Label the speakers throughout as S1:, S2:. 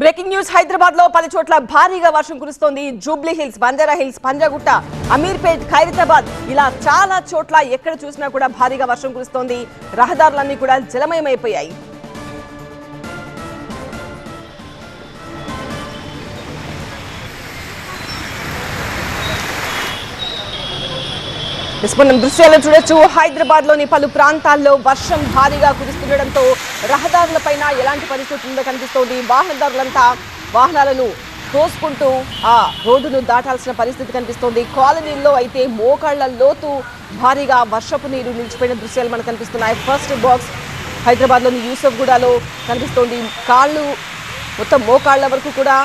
S1: Breaking news హైదరాబాద్లో పది చోట్ల భారీగా వర్షం కురుస్తోంది. Jubilee Hills Banjara Hills Panjagutta Ameerpet Khairatabad ఇలా చాలా చోట్ల ఎక్కడ చూసినా కూడా భారీగా వర్షం కురుస్తోంది. రహదారులన్నీ కూడా జలమయమైపోయాయి. మనం దృశ్యాలు చూడొచ్చు. హైదరాబాద్లోని పలు ప్రాంతాల్లో వర్షం భారీగా కురుస్తుండటంతో రహదారులపైన ఎలాంటి పరిస్థితి ఉందో కనిపిస్తోంది. వాహనదారులంతా వాహనాలను తోసుకుంటూ ఆ రోడ్డును దాటాల్సిన పరిస్థితి కనిపిస్తోంది. కాలనీల్లో అయితే మోకాళ్ళ లోతు భారీగా వర్షపు నీరు నిలిచిపోయిన దృశ్యాలు మనకు కనిపిస్తున్నాయి. ఫస్ట్ బాక్స్ హైదరాబాద్లోని యూసఫ్గూడలో కనిపిస్తోంది. కాళ్ళు మొత్తం మోకాళ్ళ వరకు కూడా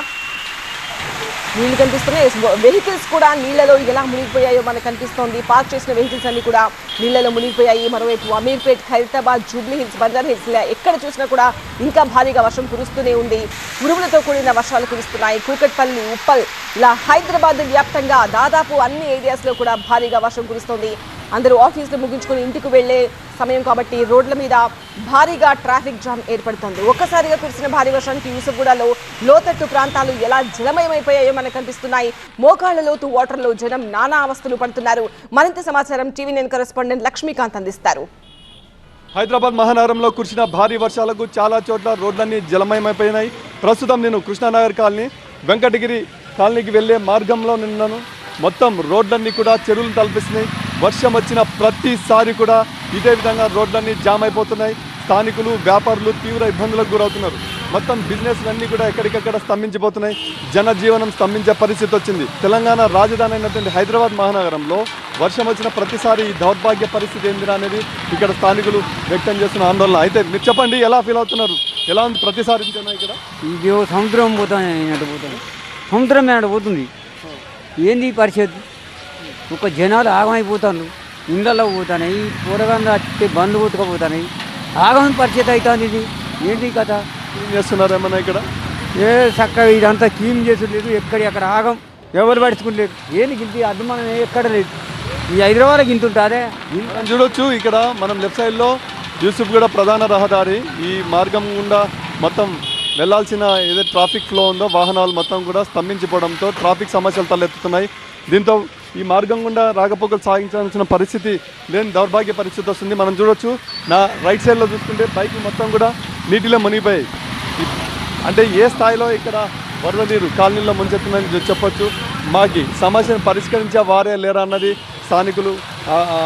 S1: నీళ్ళు కనిపిస్తున్నాయి. వెహికల్స్ కూడా నీళ్ళలో ఎలా మునిగిపోయాయో మనకు కనిపిస్తోంది. పార్క్ చేసిన వెహికల్స్ అన్ని కూడా నీళ్ళలో మునిగిపోయాయి. మరోవైపు Ameerpet Khairatabad Jubilee Hills Banjara Hills ఎక్కడ చూసినా కూడా ఇంకా భారీగా వర్షం కురుస్తూనే ఉంది. ఉరుములతో కూడిన వర్షాలు కురుస్తున్నాయి. కూకట్పల్లి ఉప్పల్ ఇలా హైదరాబాద్ వ్యాప్తంగా దాదాపు అన్ని ఏరియాస్లో కూడా భారీగా వర్షం కురుస్తోంది. అందరూ ఆఫీసులు ముగించుకొని ఇంటికి వెళ్ళే సమయం కాబట్టి రోడ్ల మీద భారీగా ట్రాఫిక్ జామ్ ఏర్పడుతోంది. ఒక్కసారిగా కురిసిన భారీ వర్షానికి యూసఫ్గూడలో లోతట్టు ప్రాంతాలు ఎలా జలమయమైపోయాయో మనకు కనిపిస్తున్నాయి. మోకాళ్ళ లోతు వాటర్లో జనం నానా అవస్థలు పడుతున్నారు. మరింత సమాచారం టీవీ నేను కరెస్పాండెంట్ లక్ష్మీకాంత్ అందిస్తారు.
S2: హైదరాబాద్ మహానగరంలో కురిసిన భారీ వర్షాలకు చాలా చోట్ల రోడ్లన్నీ జలమయమైపోయినాయి. ప్రస్తుతం నేను కృష్ణానగర్ కాలనీ వెంకటగిరి కాలనీకి వెళ్ళే మార్గంలో నిన్నాను. మొత్తం రోడ్లన్నీ కూడా చెరువులు తలపిస్తున్నాయి. వర్షం వచ్చిన ప్రతిసారి కూడా ఇదే విధంగా రోడ్లన్నీ జామ్ అయిపోతున్నాయి. స్థానికులు వ్యాపారులు తీవ్ర ఇబ్బందులకు గురవుతున్నారు. మొత్తం బిజినెస్ అన్నీ కూడా ఎక్కడికక్కడ స్తంభించిపోతున్నాయి. జనజీవనం స్తంభించే పరిస్థితి వచ్చింది. తెలంగాణ రాజధాని అయినటువంటి హైదరాబాద్ మహానగరంలో వర్షం వచ్చిన ప్రతిసారి ఈ దౌర్భాగ్య పరిస్థితి ఏందిరా అనేది ఇక్కడ స్థానికులు వ్యక్తం చేస్తున్న ఆందోళన. అయితే మీరు చెప్పండి ఎలా ఫీల్ అవుతున్నారు? ఎలా ఉంది ప్రతిసారి ఇక్కడ?
S3: ఇది సముద్రం పోతాను సముద్రం పోతుంది? ఏంది పరిస్థితి? ఒక జనాలు ఆగమైపోతాను ఇళ్ళల్లో పోతాయి కూరగాయలు వచ్చి బండ్లు కొట్టుకుపోతాయి ఆగమైన పరిస్థితి అవుతుంది ఇది. ఏంటి కథ?
S2: ఏం చేస్తున్నారు ఏమన్నా ఇక్కడ?
S3: ఏ చక్కగా ఇదంతా క్లీన్ చేసులేదు ఎక్కడి అక్కడ ఆగం. ఎవరు పడుచుకోలేదు ఏంది గింత అభిమానం ఎక్కడ లేదు. ఈ హైదరాబాద్కి ఇంత ఉంటుందే
S2: మనం చూడొచ్చు ఇక్కడ మనం లెఫ్ట్ సైడ్లో యూసుఫ్ కూడా ప్రధాన రహదారి. ఈ మార్గం గుండా మొత్తం వెళ్ళాల్సిన ఏదైతే ట్రాఫిక్ ఫ్లో ఉందో వాహనాలు మొత్తం కూడా స్తంభించిపోవడంతో ట్రాఫిక్ సమస్యలు తలెత్తుతున్నాయి. దీంతో ఈ మార్గం గుండా రాకపోకలు సాగించాల్సిన పరిస్థితి లేని దౌర్భాగ్య పరిస్థితి వస్తుంది. మనం చూడొచ్చు నా రైట్ సైడ్లో చూసుకుంటే బైక్ మొత్తం కూడా నీటిలో మునిగిపోయాయి. అంటే ఏ స్థాయిలో ఇక్కడ వరద నీరు కాలనీలో ముంచెత్తుందని చెప్పొచ్చు. మాకి సమస్యను పరిష్కరించే వారే లేరా అన్నది స్థానికులు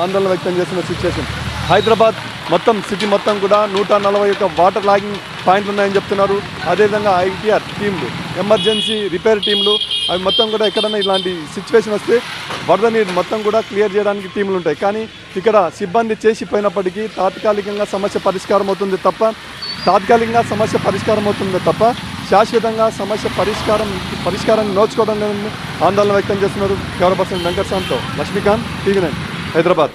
S2: ఆందోళన వ్యక్తం చేస్తున్న సిచ్యువేషన్ హైదరాబాద్ మొత్తం సిటీ మొత్తం కూడా నూట నలభై యొక్క వాటర్ లాగింగ్ పాయింట్లు ఉన్నాయని చెప్తున్నారు. అదేవిధంగా ఐటీఆర్ టీంలు ఎమర్జెన్సీ రిపేర్ టీంలు అవి మొత్తం కూడా ఎక్కడైనా ఇలాంటి సిచ్యువేషన్ వస్తే వరద నీరు మొత్తం కూడా క్లియర్ చేయడానికి టీంలు ఉంటాయి. కానీ ఇక్కడ సిబ్బంది చేసిపోయినప్పటికీ తాత్కాలికంగా సమస్య పరిష్కారం అవుతుంది తప్ప తాత్కాలికంగా సమస్య పరిష్కారం అవుతుంది తప్ప శాశ్వతంగా సమస్య పరిష్కారం పరిష్కారాన్ని నోచుకోవడం లేదని ఆందోళన వ్యక్తం చేస్తున్నారు. గౌరవ పర్సన్ వెంకటస్వామితో లక్ష్మీకాంత్ టీవీ నైన్ హైదరాబాద్.